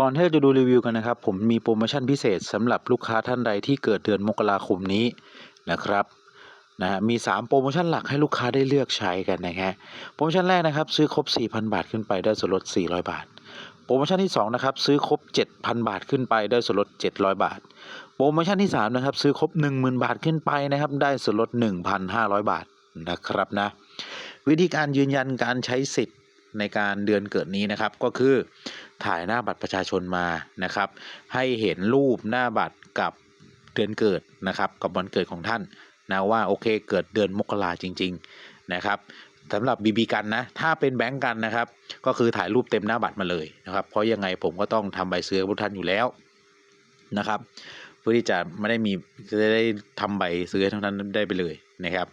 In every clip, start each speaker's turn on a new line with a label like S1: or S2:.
S1: ก่อนที่เราจะดูรีวิวกันนะครับ ผมมีโปรโมชั่นพิเศษสำหรับลูกค้าท่านใดที่เกิดเดือนมกราคมนี้นะครับนะฮะมี 3 โปรโมชั่นหลักให้ลูกค้าได้เลือกใช้กันนะฮะโปรโมชั่นแรกนะครับ ซื้อครบ 4,000 บาทขึ้นไปได้ส่วนลด 400 บาท โปรโมชั่นที่ 2 นะครับ ซื้อครบ 7,000 บาทขึ้นไปได้ส่วนลด 700 บาท โปรโมชั่นที่ 3 นะครับ ซื้อครบ 10,000 บาทขึ้นไปนะครับ ได้ส่วนลด 1,500 บาทนะครับนะวิธีการยืนยันการใช้สิทธิ์ ในการเดือนเกิดนี้นะครับ ก็คือถ่ายหน้าบัตรประชาชนมานะครับ ให้เห็นรูปหน้าบัตรกับเดือนเกิดนะครับ กับวันเกิดของท่านนะว่าโอเคเกิดเดือนมกราจริง ๆนะครับสำหรับบีบีกันนะ ถ้าเป็นแบงก์กันนะครับ ก็คือถ่ายรูปเต็มหน้าบัตรมาเลยนะครับ เพราะยังไงผมก็ต้องทำใบซื้อพวกท่านอยู่แล้วนะครับ เพื่อที่จะไม่ได้มีจะได้ทำใบซื้อให้ทั้งนั้นได้ไปเลยนะครับ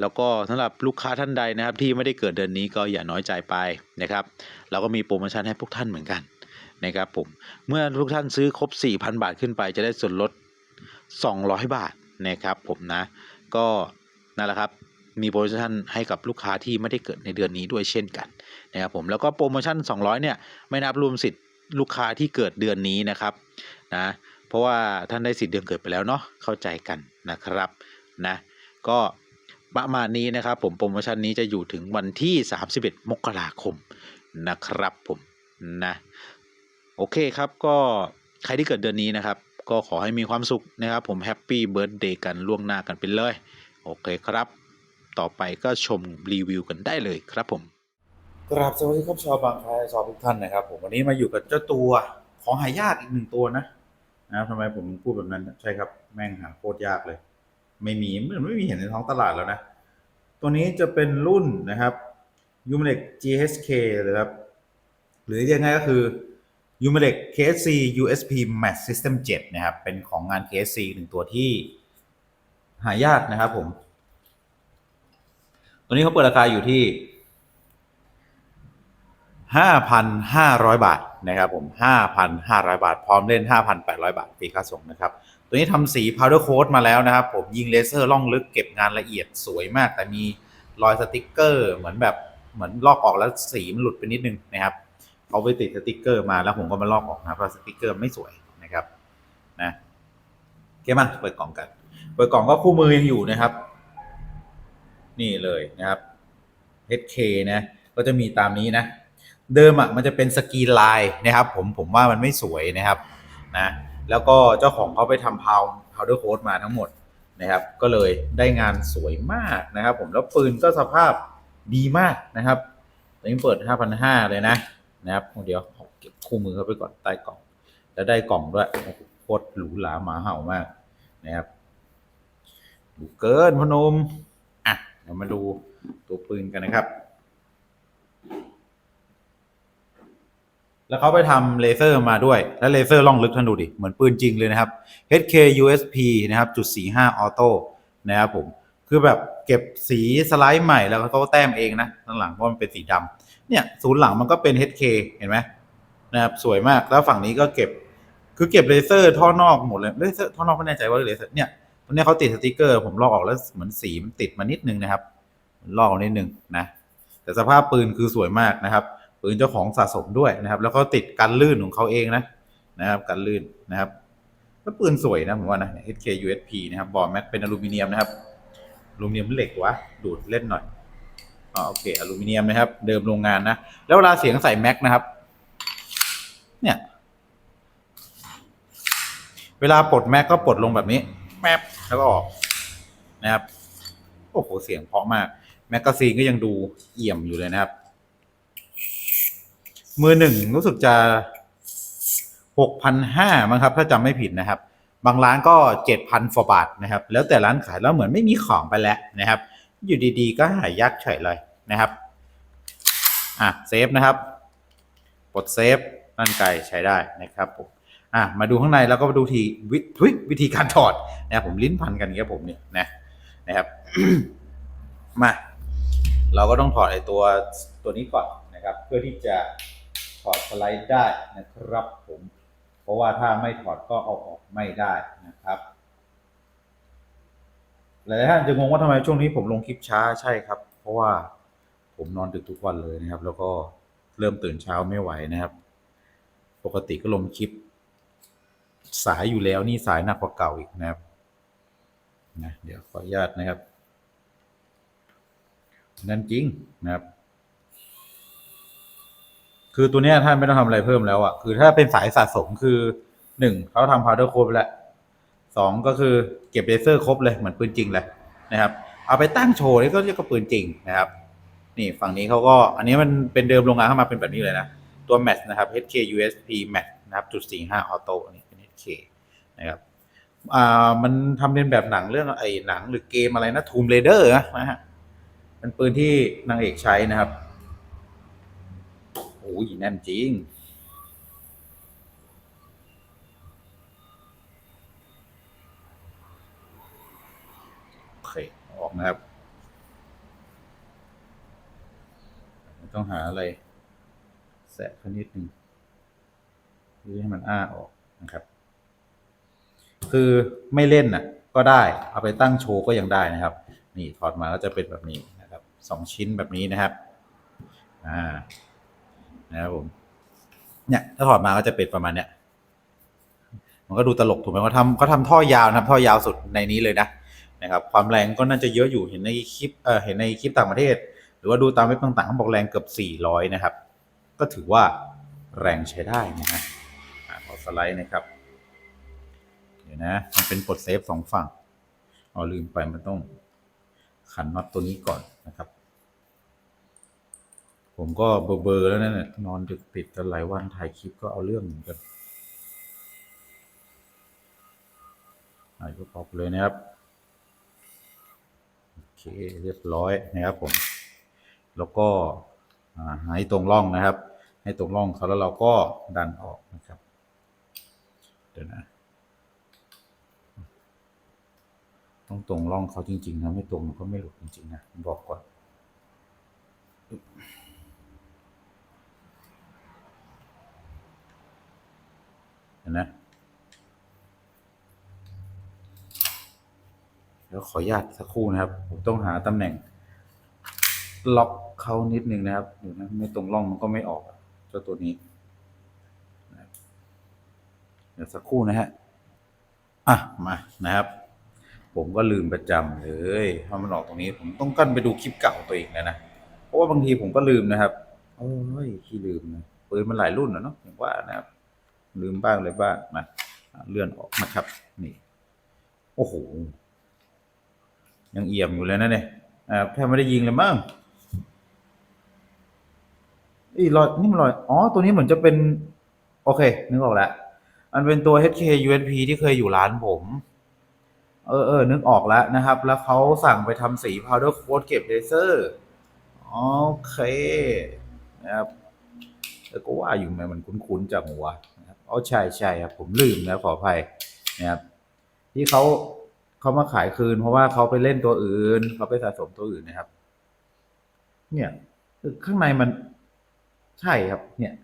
S1: แล้วก็สำหรับลูกค้าท่านใดนะครับ ที่ไม่ได้เกิดเดือนนี้ก็อย่าน้อยใจไปนะครับ เราก็มีโปรโมชั่นให้พวกท่านเหมือนกันนะครับผมเมื่อทุกท่านซื้อครบ 4,000 บาทขึ้นไปจะได้ส่วนลด 200 บาทนะครับผมนะ ก็นั่นแหละครับมีโปรโมชั่นให้กับลูกค้าที่ไม่ได้เกิดในเดือนนี้ด้วยเช่นกันนะครับผมแล้วก็โปรโมชั่น 200 เนี่ยไม่นับรวมสิทธิ์ลูกค้าที่เกิดเดือนนี้นะครับนะเพราะว่าท่านได้สิทธิ์เดือนเกิดไปแล้วเนาะเข้าใจกันนะครับนะก็ ประมาณนี้นะครับผมโปรโมชั่นนี้จะอยู่ถึงวันที่ 31 มกราคมนะครับผมนะโอเคครับก็ใครที่เกิดเดือนนี้นะครับ ก็ขอให้มีความสุขนะครับ ผมแฮปปี้เบิร์ดเดย์กันล่วงหน้ากันไปเลย โอเคครับ ต่อไปก็ชมรีวิวกันได้เลยครับผม
S2: กราบสวัสดีครับชาวบางแคชาวทุกท่านนะครับ ผมวันนี้มาอยู่กับเจ้าตัวของหายากอีกหนึ่งตัวนะนะครับทำไมผมพูดแบบนั้นใช่ครับแม่งหาโคตรยากเลย ไม่มีมันไม่มีเห็นในท้องตลาดแล้วนะ ตัวนี้จะเป็นรุ่นนะครับ u m a l e c GHK เลยครับ หรือเรียกง่ายก็คือ u m a l e c KSC USP Match System 7 นะครับ เป็นของงาน KSC หนึ่งตัวที่หายากนะครับผม ตัวนี้เขาเปิดราคาอยู่ที่ 5,500 บาทนะครับผม 5,500 บาท พร้อมเล่น 5,800 บาทฟรีค่าส่งนะครับ ตัวนี้ทำสี powder coat มาแล้วนะครับ ผมยิงเลเซอร์ล่องลึกเก็บงานละเอียดสวยมาก แต่มีรอยสติกเกอร์เหมือนแบบเหมือนลอกออกแล้วสีมันหลุดไปนิดนึงนะครับเขาไปติดสติกเกอร์มาแล้วผมก็มาลอกออกนะเพราะสติกเกอร์ไม่สวยนะครับนะโอเคมาเปิดกล่องกันเปิดกล่องก็คู่มือยังอยู่นะครับ นี่เลยนะครับ HK นะก็จะมีตามนี้นะ เดิมอะมันจะเป็นสกรีนลายนะครับ ผมผมว่ามันไม่สวยนะครับ นะ แล้วก็เจ้าของเขาไปทำพาวพาวเดอร์โค้ดมาทั้งหมดนะครับ ก็เลยได้งานสวยมากนะครับ ผมแล้วปืนก็สภาพดีมากนะครับตอนนี้เปิด 5,500 เลยนะนะครับเดี๋ยวเอาเก็บคู่มือเข้าไปก่อนใต้กล่อง แล้วได้กล่องด้วยโอ้โหโคตรหรูหราหมาเห่ามากนะครับดูเกินพนมอะเดี๋ยวมาดูตัวปืนกันนะครับ แล้วเขาไปทำเลเซอร์มาด้วย แล้วเลเซอร์ล่องลึกท่านดูดิ เหมือนปืนจริงเลยนะครับ HK USP นะครับจุด45ออโต้นะครับผม คือแบบเก็บสีสไลด์ใหม่แล้วเขาก็แต้มเองนะด้านหลังเพราะมันเป็นสีดำเนี่ยศูนย์หลังมันก็เป็น HK เห็นไหมนะครับสวยมากแล้วฝั่งนี้ก็เก็บคือเก็บเลเซอร์ท่อนอกหมดเลยเลเซอร์ท่อนอกไม่แน่ใจว่าเลเซอร์เนี่ยตรงนี้เขาติดสติกเกอร์ ผมลอกออกแล้วเหมือนสีมันติดมานิดนึงนะครับลอกนิดนึงนะแต่สภาพปืนคือสวยมากนะครับ ปืนเจ้าของสะสมด้วยนะครับ แล้วก็ติดกันลื่นของเขาเองนะนะครับกันลื่นนะครับแล้วปืนสวยนะผมว่านะ HK USP นะครับบอร์ดแม็กเป็นอลูมิเนียมนะครับอลูมิเนียมเหล็กวะดูดเล่นหน่อยอ๋อโอเคอลูมิเนียมนะครับ เดิมโรงงานนะแล้วเวลาเสียงใส่แม็กนะครับ เนี่ย เวลาปลดแม็กก็ปลดลงแบบนี้แป๊บแล้วก็ออกนะครับโอ้โหเสียงเพราะมาก แมกกาซีนก็ยังดูเอี่ยมอยู่เลยนะครับ มือหนึ่งรู้สึกจะหกพันห้ามั้งครับ ถ้าจำไม่ผิดนะครับ บางร้านก็เจ็ดพันฟบาทนะครับ แล้วแต่ร้านขายแล้วเหมือนไม่มีของไปแล้วนะครับ อยู่ดีๆ ก็หายยักเฉยเลยนะครับ อะเซฟนะครับกดเซฟนั่นไกลใช้ได้นะครับผมอะมาดูข้างในแล้วก็มาดูทีวิธีวิธีการถอดนะครับผมลิ้นพันกันครับผมเนี่ยนะนะครับมาเราก็ต้องถอดไอ้ตัวตัวนี้ก่อนนะครับ เพื่อที่จะ อดสไลด์ได้นะครับผม เพราะว่าถ้าไม่ถอดก็เอาออกไม่ได้นะครับหลายๆท่านจะงงว่าทำไมช่วงนี้ผมลงคลิปช้าใช่ครับ เพราะว่าผมนอนดึกทุกวันเลยนะครับ แล้วก็เริ่มตื่นเช้าไม่ไหวนะครับ ปกติก็ลงคลิป สายอยู่แล้วนี่สายหนักกว่าเก่าอีกนะครับนะเดี๋ยวขออนุญาตนะครับ นั่นจริงนะครับ คือตัวเนี้ยท่านไม่ต้องทำอะไรเพิ่มแล้วอะ่ะคือถ้าเป็นสายสะสมคือหนึ่งเขาทำพาวเดอร์โคไปแล้วสองก็คือเก็บเลเซอร์ครบเลยเหมือนปืนจริงเลยนะครับ เอาไปตั้งโชว์นี่ก็เรียกว่าปืนจริงนะครับ นี่ฝั่งนี้เขาก็อันนี้มันเป็นเดิมโรงงานเข้ามาเป็นแบบนี้เลยนะตัวแมทนะครับ HK USP Max นะครับจุดสี่ห้าออโต้อันนี้เป็น HK นะครับอ่ามันทำเป็นแบบหนังเรื่องไอ้หนังหรือเกมอะไรนะ Tomb Raider นะฮะเป็นปืนที่นางเอกใช้นะครับ โอ้ยแน่นจริง โอเค ออกนะครับ ต้องหาอะไร แสะเขานิดหนึ่งเพื่ให้มันอ้าออกนะครับ คือไม่เล่นน่ะ ก็ได้ เอาไปตั้งโชว์ก็ยังได้นะครับ นี่ถอดมาก็จะเป็นแบบนี้นะครับสองชิ้นแบบนี้นะครับ อ่า นะครับผม เนี่ย ถ้าถอดมาก็จะเป็นประมาณเนี้ยมันก็ดูตลกถูกไหมเขาทำเขาทำท่อยาวนะท่อยาวสุดในนี้เลยนะนะครับ ความแรงก็น่าจะเยอะอยู่เห็นในคลิปเออเห็นในคลิปต่างประเทศ หรือว่าดูตามเว็บต่างๆเขาบอกแรงเกือบ 400 นะครับ ก็ถือว่าแรงใช้ได้นะฮะขอสไลด์นะครับ เดี๋ยวนะ มันเป็นกดเซฟสองฝั่งเอาลืมไปมันต้องขันน็อตตัวนี้ก่อนนะครับ ผมก็เบอร์เบอร์แล้วนั่นน่ะนอนดึกติดกันหลายวันถ่ายคลิปก็เอาเรื่องเหมือนกันถ่ายก็ปอบเลยนะครับ โอเค เรียบร้อยนะครับผม แล้วก็อ่าให้ตรงร่องนะครับ ให้ตรงร่องเขาแล้วเราก็ดันออกนะครับ เดี๋ยวนะ ต้องตรงร่องเขาจริงๆนะไม่ตรงมันก็ไม่หลุดจริงๆนะ บอกก่อนเห็ นนะแล้วขออนุญาตสักครู่นะครับ ผมต้องหาตำแหน่ง ล็อกเขานิดนึงนะครับเดี๋ยวนะไม่ตรงร่องมันก็ไม่ออกเจ้าตัวนี้นะเดี๋ยวสักครู่นะฮะอะมานะครับ ผมก็ลืมประจำเลยถ้ามันออกตรงนี้ ผมต้องกั้นไปดูคลิปเก่าตัวเองแล้วนะเพราะว่าบางทีผมก็ลืมนะครับโอ้ยขี้ลืมนะปืนมันหลายรุ่นนะเนาะอย่างว่านะครับ ลืมบ้างอะไรบ้างมาอะเลื่อนออกนะครับ นี่ โอ้โห ยังเอี่ยมอยู่เลยนะเนี่ยแทบไม่ได้ยิงเลยมั้งอีรอยนี่มันรอย อ๋อ ตัวนี้เหมือนจะเป็น โอเค นึกออกแล้ว มันเป็นตัว HK USP ที่เคยอยู่ร้านผม เออเออนึกออกแล้วนะครับ แล้วเขาสั่งไปทำสี powder coat เก็บเลเซอร์ โอเค นะครับแต่ก็ว่าอยู่ไหมมันคุ้นๆจากหัว อ๋อใช่ใช่ครับผมลืมนะขออภัยนะครับที่เขาเขามาขายคืน เพราะว่าเขาไปเล่นตัวอื่นเขาไปสะสมตัวอื่นนะครับ เนี่ยคือข้างในมันใช่ครับ เนี่ย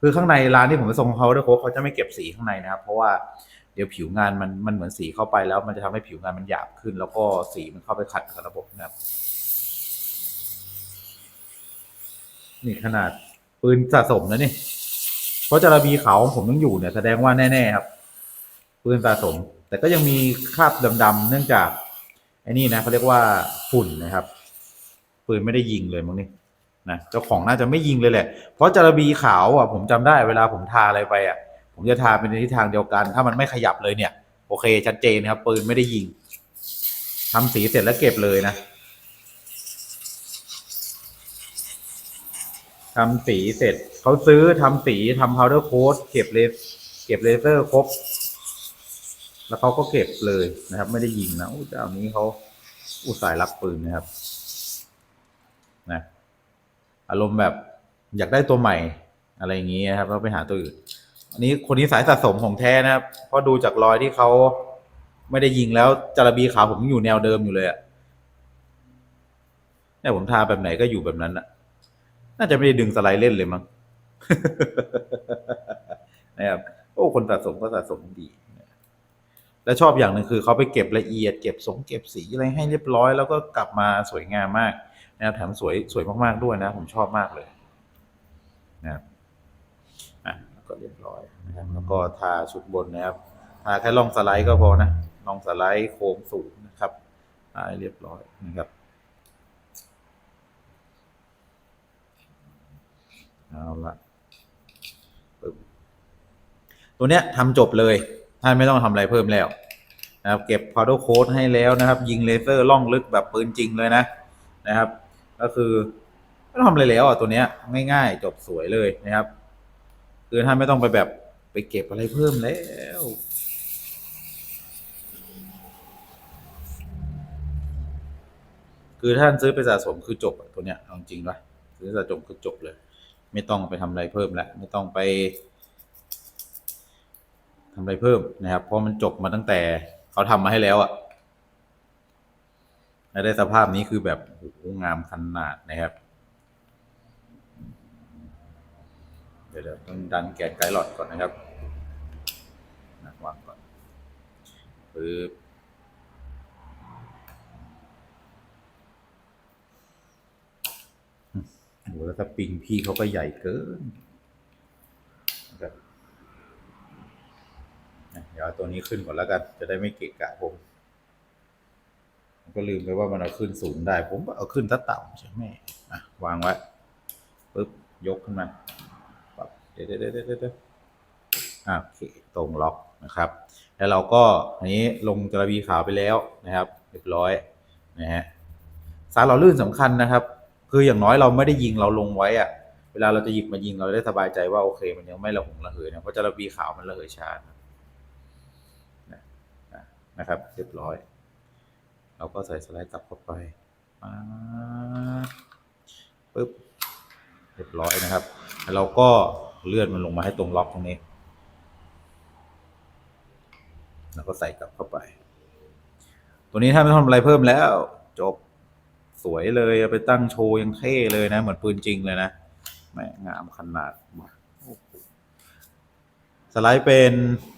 S2: คือข้างในร้านที่ผมไปส่งเขาด้วยโค้กเขาจะไม่เก็บสีข้างในนะครับ เพราะว่าเดี๋ยวผิวงานมันมันเหมือนสีเข้าไปแล้ว มันจะทำให้ผิวงานมันหยาบขึ้น แล้วก็สีมันเข้าไปขัดกับระบบนะครับนี่ขนาดปืนสะสมนะนี่ ราะจาระบีขาวของผมต้องอยู่เนี่ยแสดงว่าแน่ๆครับปืนสะสม แต่ก็ยังมีคราบดำๆเนื่องจากไอ้นี่นะเขาเรียกว่าฝุ่นนะครับ ปืนไม่ได้ยิงเลยมั้งนี่นะเจ้าของน่าจะไม่ยิงเลยแหละ เพราะจาระบีขาวอะผมจำได้เวลาผมทาอะไรไปอะ ผมจะทาเป็นในทิศทางเดียวกัน ถ้ามันไม่ขยับเลยเนี่ย โอเคชัดเจนครับ ปืนไม่ได้ยิงทำสีเสร็จแล้วเก็บเลยนะ ทำสีเสร็จเขาซื้อทำสีทำ powder coat เก็บเลสเก็บเลเซอร์ครบ แล้วเขาก็เก็บเลยนะครับ ไม่ได้ยิงนะอู้เจ้านี้เขาอุตส่าห์รักปืนนะครับนะอารมณ์แบบอยากได้ตัวใหม่อะไรอย่างนี้นะครับแล้วไปหาตัวอื่น อันนี้คนนี้สายสะสมของแท้นะครับเพราะดูจากรอยที่เขาไม่ได้ยิงแล้วจาระบีขาผมอยู่แนวเดิมอยู่เลยอะเนี่ยผมทาแบบไหนก็อยู่แบบนั้นอะ น่าจะไม่ได้ดึงสไลด์เล่นเลยมั้งนะครับโอ้คนสะสมก็สะสมดี และชอบอย่างหนึ่งคือเขาไปเก็บละเอียดเก็บสงเก็บสีอะไรให้เรียบร้อย แล้วก็กลับมาสวยงามมากนะครับแถมสวยสวยมากๆด้วยนะ ผมชอบมากเลยนะครับอะแล้วก็เรียบร้อยนะครับแล้วก็ทาชุดบนนะครับทาแค่ล่องสไลด์ก็พอนะล่องสไลด์โค้งสูงนะครับทาเรียบร้อยนะครับ เอาละตัวเนี้ยทำจบเลยท่านไม่ต้องทำอะไรเพิ่มแล้วนะครับเก็บ powder coat ให้แล้วนะครับ ยิงเลเซอร์ล่องลึกแบบปืนจริงเลยนะนะครับ ก็คือไม่ต้องทำอะไรแล้วอะตัวเนี้ยง่ายๆ จบสวยเลยนะครับ คือท่านไม่ต้องไปแบบไปเก็บอะไรเพิ่มแล้วคือท่านซื้อไปสะสมคือจบอะตัวเนี้ยเอาจริงป่ะซื้อสะสมคือจบเลย ไม่ต้องไปทำอะไรเพิ่มแล้วไม่ต้องไปทำอะไรเพิ่มนะครับ เพราะมันจบมาตั้งแต่เขาทำมาให้แล้วอะและได้สภาพนี้คือแบบโอ้โหงามขนาดนะครับ เดี๋ยวต้องดันแกนไกด์หลอดก่อนนะครับวางก่อนปึ๊บ โหแล้วสปริงพี่เขาก็ใหญ่เกินนะครับเดี๋ยวเอาตัวนี้ขึ้นก่อนแล้วกันจะได้ไม่เกะกะผมผมก็ลืมไปว่ามันเอาขึ้นสูงได้ ผมก็เอาขึ้นถ้าต่ำใช่ไหมอะวางไว้ปึ๊บยกขึ้นมาปั๊บเดี๋ยวเดี๋ยวเดี๋ยวเดี๋ยวโอเคตรงล็อกนะครับ แล้วเราก็อันนี้ลงจระบีขาวไปแล้วนะครับ เรียบร้อยนะฮะสารหล่อลื่นสำคัญนะครับ คืออย่างน้อยเราไม่ได้ยิงเราลงไว้อะเวลาเราจะหยิบมายิงเราได้สบายใจว่าโอเค มันยังไม่ระหงระเหยนะเพราะจระบีขาวมันระเหยชานะนะนะครับ เรียบร้อย เราก็ใส่สไลด์กลับเข้าไปมาปึ๊บเรียบร้อยนะครับแล้วเราก็เลื่อนมันลงมาให้ตรงล็อกตรงนี้ แล้วก็ใส่กลับเข้าไป ตัวนี้ถ้าไม่ทำอะไรเพิ่มแล้วจบ สวยเลยเอาไปตั้งโชว์ยังเท่เลยนะ เหมือนปืนจริงเลยนะแหม่งามขนาดสไลด์เป็น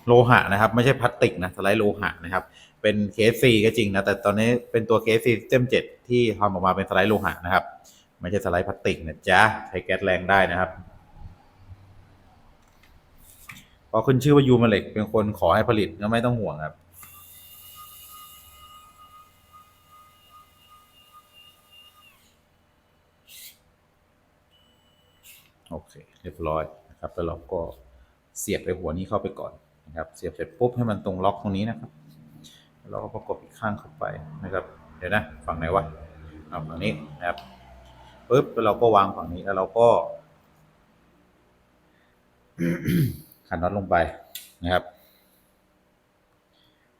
S2: โลหะนะครับ ไม่ใช่พลาสติกนะสไลด์โลหะนะครับ เป็น KFC ก็จริงนะแต่ตอนนี้เป็นตัว KFC System 7ที่ทำออกมาเป็นสไลด์โลหะนะครับ ไม่ใช่สไลด์พลาสติกนะจ๊ะใช้แก๊สแรงได้นะครับพอขึ้นชื่อว่ายูมาเล็กเป็นคนขอให้ผลิตก็ไม่ต้องห่วงครับ โอเค เรียบร้อยนะครับ แล้วเราก็เสียบไปหัวนี้เข้าไปก่อนนะครับ เสียบเสร็จปุ๊บให้มันตรงล็อกตรงนี้นะครับแล้วเราก็ประกบอีกข้างเข้าไปนะครับ เดี๋ยวนะ ฝั่งไหนวะเอาฝั่งนี้นะครับปุ๊บแล้วเราก็วางฝั่งนี้แล้วเราก็ขันน็อตลงไปนะครับ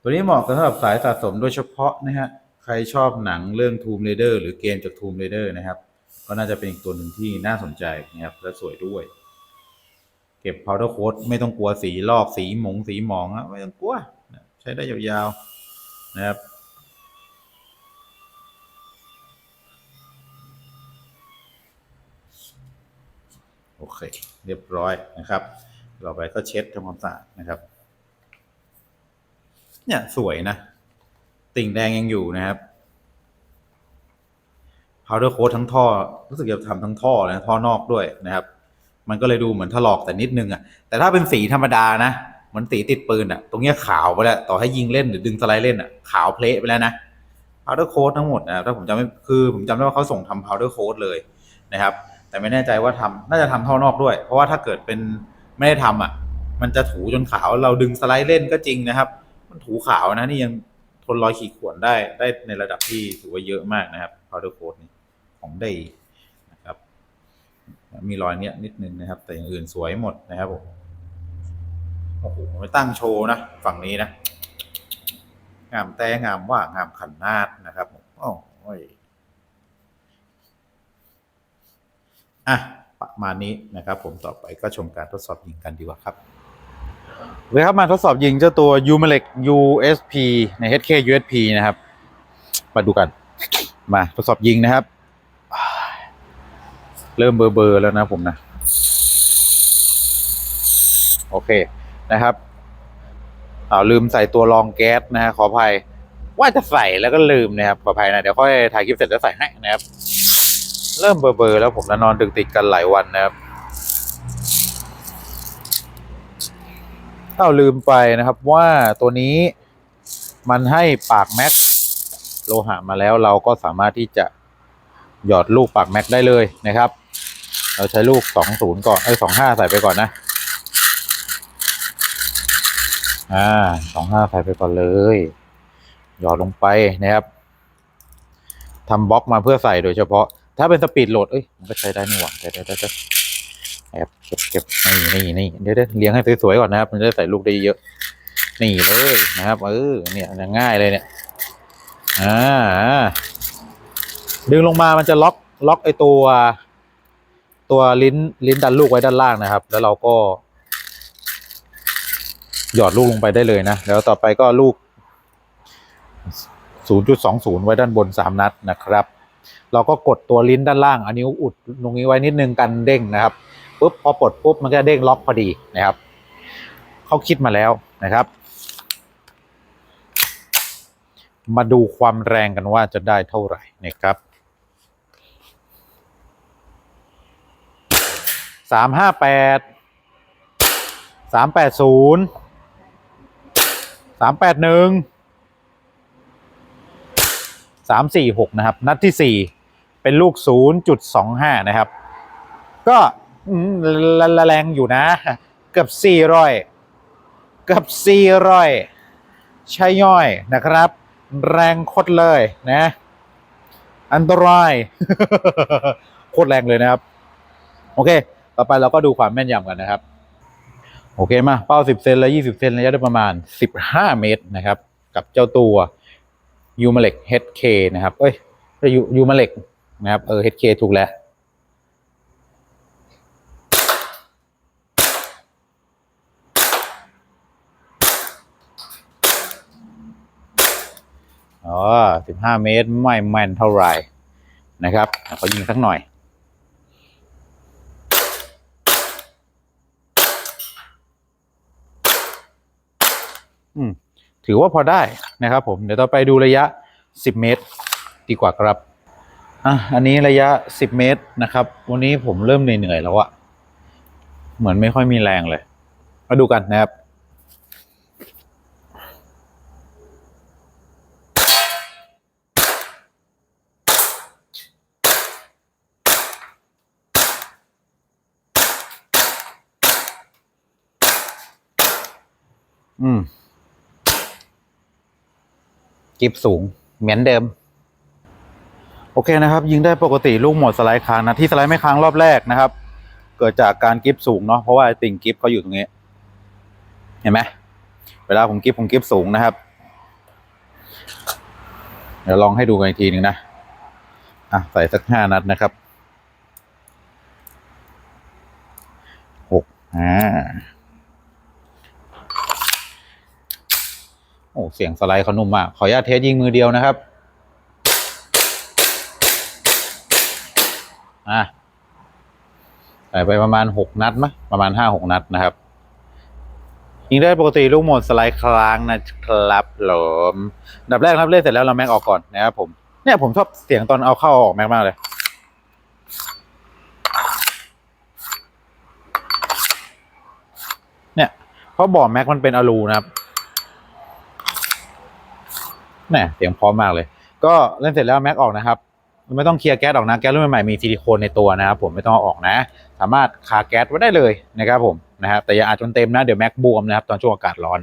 S2: ตัวนี้เหมาะกับสำหรับสายสะสมโดยเฉพาะนะฮะ ใครชอบหนังเรื่อง Tomb Raider หรือเกมจาก Tomb Raider นะครับ ก็น่าจะเป็นอีกตัวหนึ่งที่น่าสนใจนะครับและสวยด้วย เก็บ powder coat ไม่ต้องกลัวสีลอกสีหมงสีหมองอะไม่ต้องกลัวใช้ได้ยาวๆนะครับโอเค เรียบร้อยนะครับ ต่อไปก็เช็ดทำความสะอาดนะครับ เนี่ย สวยนะ ติ่งแดงยังอยู่นะครับ powder coat ทั้งท่อ รู้สึกจะทำทั้งท่อนะท่อนอกด้วยนะครับ มันก็เลยดูเหมือนถลอกแต่นิดนึงอะ แต่ถ้าเป็นสีธรรมดานะเหมือนสีติดปืนอะ ตรงเนี้ยขาวไปแล้ว ต่อให้ยิงเล่นหรือดึงสไลด์เล่นอะ ขาวเพลไปแล้วนะ powder coat ทั้งหมดนะถ้าผมจำไม่คือผมจำได้ว่าเขาส่งทำ powder coat เลยนะครับ แต่ไม่แน่ใจว่าทำน่าจะทำท่อนอกด้วย เพราะว่าถ้าเกิดเป็นไม่ได้ทำอะ มันจะถูจนขาวเราดึงสไลด์เล่นก็จริงนะครับ มันถูขาวนะนี่ยังทนรอยขีดข่วนได้ได้ในระดับที่ถือว่าเยอะมากนะครับ powder coat นี่ ของได้นะครับมีรอยเนี้ยนิดนึงนะครับ แต่อย่างอื่นสวยหมดนะครับผมโอ้โหไม่ตั้งโชว์นะฝั่งนี้นะงามแต่งามว่างามขันนาดนะครับผมโอ้ยอะประมาณนี้นะครับ ผมต่อไปก็ชมการทดสอบยิงกันดีกว่าครับโอเคครับมาทดสอบยิงเจ้าตัว u m e l e c USP ใน HK USP นะครับ มาดูกัน มาทดสอบยิงนะครับ เริ่มเบอร์เบอร์แล้วนะผมนะ โอเคนะครับเอาลืมใส่ตัวรองแก๊สนะฮะขออภัย ว่าจะใส่แล้วก็ลืมนะครับขออภัยนะ เดี๋ยวค่อยถ่ายคลิปเสร็จแล้วใส่ให้นะครับ เริ่มเบอร์เบอร์แล้วผมนะนอนดึกติดกันหลายวันนะครับเอ้าลืมไปนะครับว่าตัวนี้มันให้ปากแม็กโลหะมาแล้วเราก็สามารถที่จะหยอดลูกปากแม็กได้เลยนะครับ เราใช้ลูก20ก่อนเอ้ย25ใส่ไปก่อนนะ อ่า25ใส่ไปก่อนเลย หยอดลงไปนะครับทำบล็อกมาเพื่อใส่โดยเฉพาะ ถ้าเป็นสปีดโหลดเอ้ยมันก็ใช้ได้นี่หว่าได้ได้ได้แอบเก็บเก็บนี่นี่นี่เดี๋ยวเดี๋ยวเลี้ยงให้สวยๆก่อนนะครับ มันจะใส่ลูกได้เยอะ นี่เลยนะครับ เออเนี่ยง่ายเลยเนี่ยอ่าดึงลงมามันจะล็อกล็อกไอตัว ตัวลิ้นลิ้นดันลูกไว้ด้านล่างนะครับ แล้วเราก็ หยอดลูกลงไปได้เลยนะ แล้วต่อไปก็ลูก 0.20 ไว้ด้านบน 3 นัดนะครับ เราก็กดตัวลิ้นด้านล่าง อันนิ้อุดตรงนี้ไว้นิดนึงกันเด้งนะครับปุ๊บพอปลดปุ๊บมันก็เด้งล็อกพอดีนะครับเขาคิดมาแล้วนะครับ มาดูความแรงกันว่าจะได้เท่าไหร่นะครับ สามห้าแปดสามแปดศูนย์สามแปดหนึ่งสามสี่หกนะครับ นัดที่สี่เป็นลูกศูนย์จุดสองห้านะครับ ก็อืมแรงอยู่นะ เกือบสี่ร้อยเกือบสี่ร้อยใช่ย่อยนะครับ แรงโคตรเลยนะ อันตรายโคตรแรงเลยนะครับ โอเค ต่อไปเราก็ดูความแม่นยำกันนะครับ โอเคมาเป้า 10 เซนและ 20 เซนระยะได้ประมาณ 15 เมตรนะครับ กับเจ้าตัวยูมาเล็ก HK นะครับเอ้ยยูยูมาเล็กนะครับเออ HK ถูกแล้วอ๋อสิบห้าเมตรไม่แม่นเท่าไหร่นะครับขอยิงสักหน่อย อืมถือว่าพอได้นะครับ ผมเดี๋ยวต่อไปดูระยะสิบเมตร ดีกว่าครับอะอันนี้ระยะสิบเมตรนะครับ วันนี้ผมเริ่มเหนื่อยๆแล้วอะเหมือนไม่ค่อยมีแรงเลย มาดูกันนะครับอืม กิฟสูง เหมือนเดิม โอเคนะครับ ยิงได้ปกติลูกหมดสไลด์ค้างนะ ที่สไลด์ไม่ค้างรอบแรกนะครับ เกิดจากการกิฟสูงเนาะเพราะว่าติ่งกิฟเขาอยู่ตรงนี้ เห็นไหมเวลาผมกิฟผมกิฟสูงนะครับ เดี๋ยวลองให้ดูกันอีกทีหนึ่งนะอะใส่สักห้านัดนะครับหกอ่า โอ้ เสียงสไลด์เขานุ่มมาก ขออนุญาตเทสยิงมือเดียวนะครับ อะใส่ไปประมาณหกนัดมั้ยประมาณห้าหกนัดนะครับ ยิงได้ปกติลูกหมดสไลด์ครั้งนะครับผมดับแรกครับเล่นเสร็จแล้วเราแม็กออกก่อนนะครับผมเนี่ยผมชอบเสียงตอนเอาเข้าออกแม็กมากเลย เนี่ย เพราะบ่อแม็กมันเป็นอะลูนะครับ เนี่ยเสียงพร้อมมากเลย ก็เล่นเสร็จแล้วแม็กออกนะครับ ไม่ต้องเคลียร์แก๊สออกนะแก๊สรุ่นใหม่ๆมีซิลิโคนในตัวนะครับผมไม่ต้องเอาออกนะ สามารถคาแก๊สไว้ได้เลยนะครับผมนะครับแต่อย่าอาจจนเต็มนะเดี๋ยวแม็กบวมนะครับตอนช่วงอากาศร้อน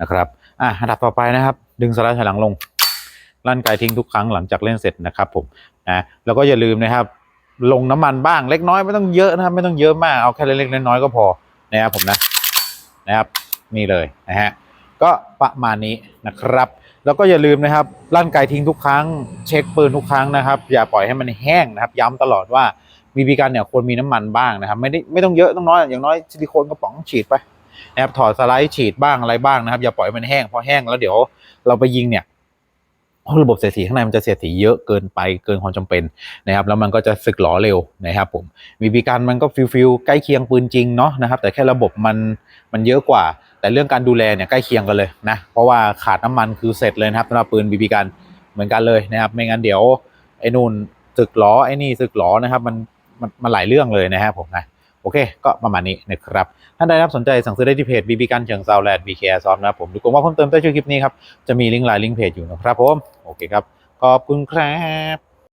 S2: นะครับอะอันดับต่อไปนะครับ ดึงสไลด์ถอยหลังลงลั่นไกทิ้งทุกครั้งหลังจากเล่นเสร็จนะครับผมนะแล้วก็อย่าลืมนะครับ ลงน้ำมันบ้างเล็กน้อยไม่ต้องเยอะนะครับไม่ต้องเยอะมากเอาแค่เล็กๆน้อยๆก็พอนะครับผมนะนะครับนี่เลยนะฮะก็ประมาณนี้นะครับ แล้วก็อย่าลืมนะครับลั่นไกทิ้งทุกครั้ง เช็คปืนทุกครั้งนะครับ อย่าปล่อยให้มันแห้งนะครับ ย้ำตลอดว่าบีบีกันเนี่ยควรมีน้ำมันบ้างนะครับ ไม่ได้ไม่ต้องเยอะต้องน้อยอย่างน้อยซิลิโคนกระป๋องฉีดไปนะครับถอดสไลด์ฉีดบ้างอะไรบ้างนะครับ อย่าปล่อยให้มันแห้งพอแห้งแล้วเดี๋ยวเราไปยิงเนี่ยระบบเสียสีข้างในมันจะเสียสีเยอะเกินไปเกินความจำเป็นนะครับ แล้วมันก็จะสึกหลอเร็วนะครับผมบีบีกันมันก็ฟิลฟิลใกล้เคียงปืนจริงเนาะนะครับ แต่แค่ระบบมันมันเยอะกว่า แต่เรื่องการดูแลเนี่ยใกล้เคียงกันเลยนะ เพราะว่าขาดน้ำมันคือเสร็จเลยนะครับสำหรับปืนบีบีกันเหมือนกันเลยนะครับ ไม่งั้นเดี๋ยวไอ้นู่นสึกล้อไอ้นี่สึกล้อนะครับมันมันมันหลายเรื่องเลยนะครับผมนะโอเค ก็ประมาณนี้นะครับ ท่านใดรับสนใจสั่งซื้อได้ที่เพจ BB กันเชิงเซาแลนด์ BK Air Soft นะครับผมหรือผมว่าเพิ่มเติมใต้ช่วยคลิปนี้ครับจะมีลิงก์ไลน์ลิงก์เพจอยู่นะครับผมโอเคครับขอบคุณครับ